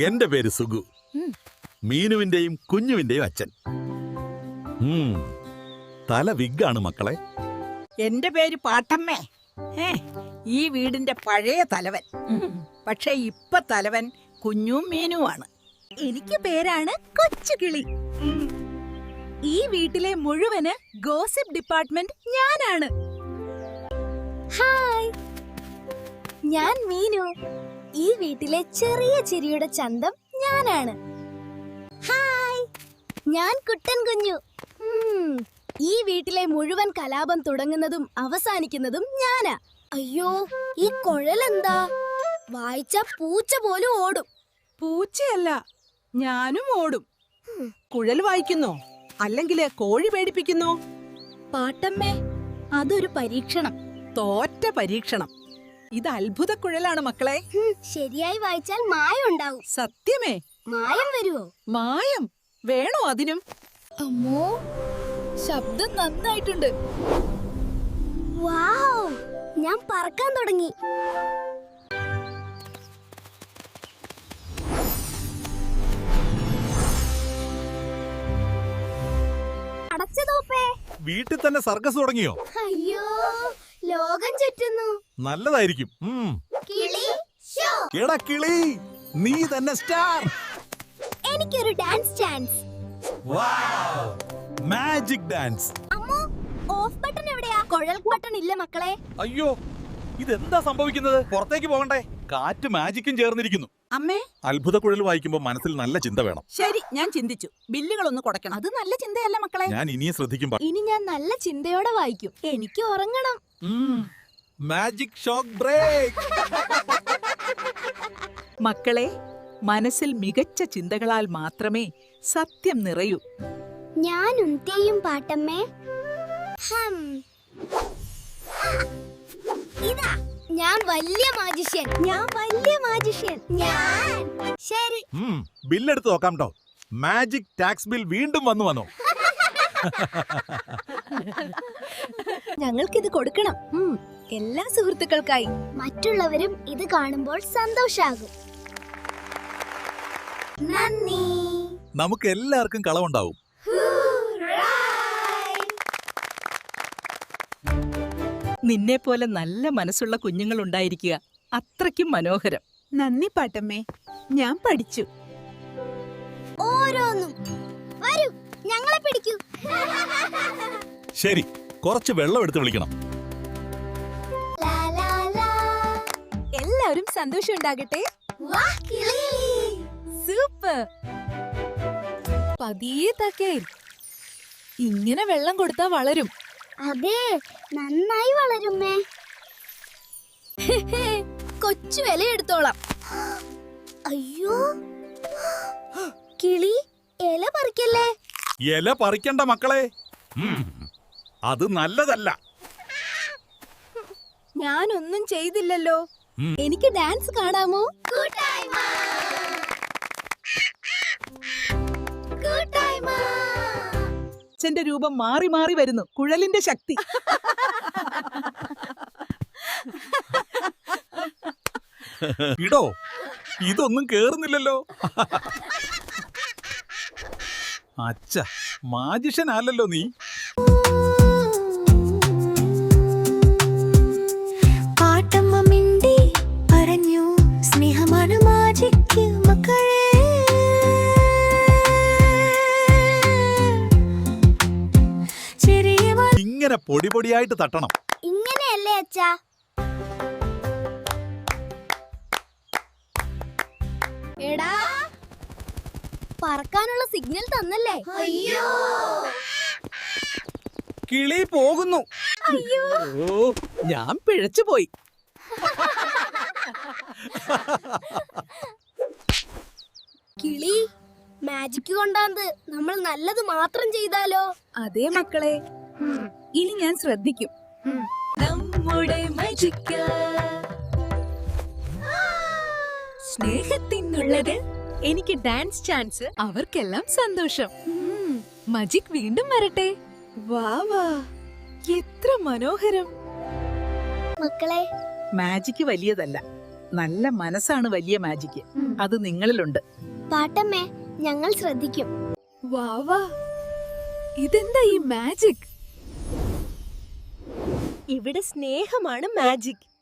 എന്റെ പേര് സുഗു. മീനുവിന്റെയും കുഞ്ഞുവിന്റെയും അച്ഛൻ. തല വിഗാണ് മക്കളെ. എന്റെ പേര് പാട്ടമ്മേ. ഈ വീടിന്റെ പഴയ തലവൻ. പക്ഷെ ഇപ്പൊ തലവൻ കുഞ്ഞും മീനുമാണ് എനിക്ക് പേരാണ് കൊച്ചുകിളി. ഈ വീട്ടിലെ മുഴുവൻ ഗോസിപ്പ് ഡിപ്പാർട്ട്മെന്റ് ഞാനാണ്. ഹായ്. ഞാൻ മീനു. ഈ വീട്ടിലെ ചെറിയ ചിരിയുടെ ചന്തം ഞാനാണ്. ഹായ് ഞാൻ കുട്ടൻ കുഞ്ഞു. ഈ വീട്ടിലെ മുഴുവൻ കലാപം തുടങ്ങുന്നതും അവസാനിക്കുന്നതും ഞാനാ. അയ്യോ ഈ കുഴലെന്താ? വായിച്ച പൂച്ച പോലും ഓടും. പൂച്ചയല്ല ഞാനും ഓടും. കുഴൽ വായിക്കുന്നോ? അല്ലെങ്കിൽ കോഴി പേടിപ്പിക്കുന്നോ? പാട്ടമ്മേ അതൊരു പരീക്ഷണം. തോറ്റ പരീക്ഷണം. ഇത് അത്ഭുത കുഴലാണ് മക്കളെ ശരിയായി വായിച്ചാൽ മായം ഉണ്ടാവും സത്യമേ. മായം വരുമോ മായം? വേണോ അതിനും? അമ്മോ ശബ്ദം നന്നായിട്ടുണ്ട്. വാവ് ഞാൻ പറക്കാൻ തുടങ്ങി. വീട്ടിൽ തന്നെ സർക്കസ് തുടങ്ങിയോ? ലോകം ചുറ്റുന്നു. നല്ലതായിരിക്കും. ഉം. കിളി ഷോ. എടാ കിളി നീ തന്നെ സ്റ്റാർ. എനിക്കൊരു ഡാൻസ് ചാൻസ്. Magic dance. അമ്മോ ഓഫ് ബട്ടൺ എവിടെയാ? കുഴൽ ബട്ടൺ ഇല്ല മക്കളെ? അയ്യോ ഇതെന്താ സംഭവിക്കുന്നത്? പുറത്തേക്ക് പോകണ്ടേ? കാറ്റ് മാജിക്കും ചേർന്നിരിക്കുന്നു. അമ്മേ. അത്ഭുത കുഴൽ വായിക്കുമ്പോൾ മനസ്സിൽ നല്ല ചിന്ത വേണം. ശരി ഞാൻ ചിന്തിച്ചു. ബില്ലുകൾ ഒന്ന് കൊടുക്കണം. അത് നല്ല ചിന്തയല്ല മക്കളെ? ഞാൻ ഇനിയും ശ്രദ്ധിക്കും. ഇനി ഞാൻ നല്ല ചിന്തയോടെ വായിക്കും. എനിക്ക് ഉറങ്ങണം. മാജിക് ഷോക്ക് ബ്രേക്ക് മക്കളെ മനസ്സിൽ മികച്ച ചിന്തകളാൽ മാത്രമേ സത്യം നിറയൂ. ഞാൻ ഉന്തിയും പാട്ടമ്മേ. ഹം. ഇതാ ഞാൻ വലിയ മാജിഷ്യൻ ഞാൻ വലിയ മാജിഷ്യൻ ഞാൻ. ശരി. ബില്ലെടുത്ത് നോക്കാം കേട്ടോ മാജിക് ടാക്സ് ബിൽ വീണ്ടും വന്നു വന്നോ. ഞങ്ങൾക്കിത് കൊടുക്കണം. എല്ലാ സുഹൃത്തുക്കൾക്കായി. മറ്റുള്ളവരും ഇത് കാണുമ്പോൾ സന്തോഷാകും. നന്ദി. നമുക്ക് എല്ലാവർക്കും കളവുണ്ടാവും. നിന്നെ പോലെ നല്ല മനസ്സുള്ള കുഞ്ഞുങ്ങൾ ഉണ്ടായിരിക്കുക അത്രയ്ക്കും മനോഹരം. നന്ദി പാട്ടമ്മേ. ഞാൻ പഠിച്ചു. ഓരോന്നും. വരൂ. ഞങ്ങളെ പിടിക്കൂ. ശരി കുറച്ച് വെള്ളം എടുത്ത് വിളിക്കണം. എല്ലാവരും സന്തോഷം ഉണ്ടാകട്ടെ. സൂപ്പർ. പതിയെ തക്കേ ഇങ്ങനെ വെള്ളം കൊടുത്താ വളരും. അതെ നന്നായി വളരുമേ. കൊച്ചു വില എടുത്തോളാം അയ്യോ കിളി. ഇല പറിക്കണ്ട മക്കളെ. അത് നല്ലതല്ല. ഞാനൊന്നും ചെയ്തില്ലല്ലോ. എനിക്ക് ഡാൻസ് കാണാമോ? അച്ഛന്റെ രൂപം മാറി മാറി വരുന്നു. കുഴലിന്റെ ശക്തി. ഇടോ ഇതൊന്നും കേറുന്നില്ലല്ലോ. അച്ഛ മാജിഷ്യൻ അല്ലല്ലോ നീ. പാട്ടമ്മ മിണ്ടി പറഞ്ഞു സ്നേഹമാണ് മാജിക്ക് മക്കളെ. ഇങ്ങനെ പൊടി പൊടിയായിട്ട് തട്ടണം. ഇങ്ങനെയല്ലേ അച്ഛാ? എടാ പറക്കാനുള്ള സിഗ്നൽ തന്നല്ലേ? അയ്യോ. കിളി പോകുന്നു. അയ്യോ. ഞാൻ പിഴച്ചു പോയി. കിളി മാജിക് കൊണ്ടാന്ത് നമ്മൾ നല്ലത് മാത്രം ചെയ്താലോ? അതെ മക്കളെ ഇനി ഞാൻ ശ്രദ്ധിക്കും. നമ്മുടെ സ്നേഹത്തിനുള്ളത് എനിക്ക് ഡാൻസ് ചാൻസ്. അവർക്കെല്ലാം സന്തോഷം. മജിക് വീണ്ടും വരട്ടെ. വാ വാ. എത്ര മനോഹരം. മക്കളെ. മാജിക്ക് വലിയതല്ല. നല്ല മനസ്സാണ് വലിയ മാജിക്ക് അത് നിങ്ങളിലുണ്ട്. പാട്ടമ്മേ ഞങ്ങൾ ശ്രദ്ധിക്കും. വാ വാ. ഇതെന്താ ഈ മാജിക്? ഇവിടെ സ്നേഹമാണ് മാജിക്.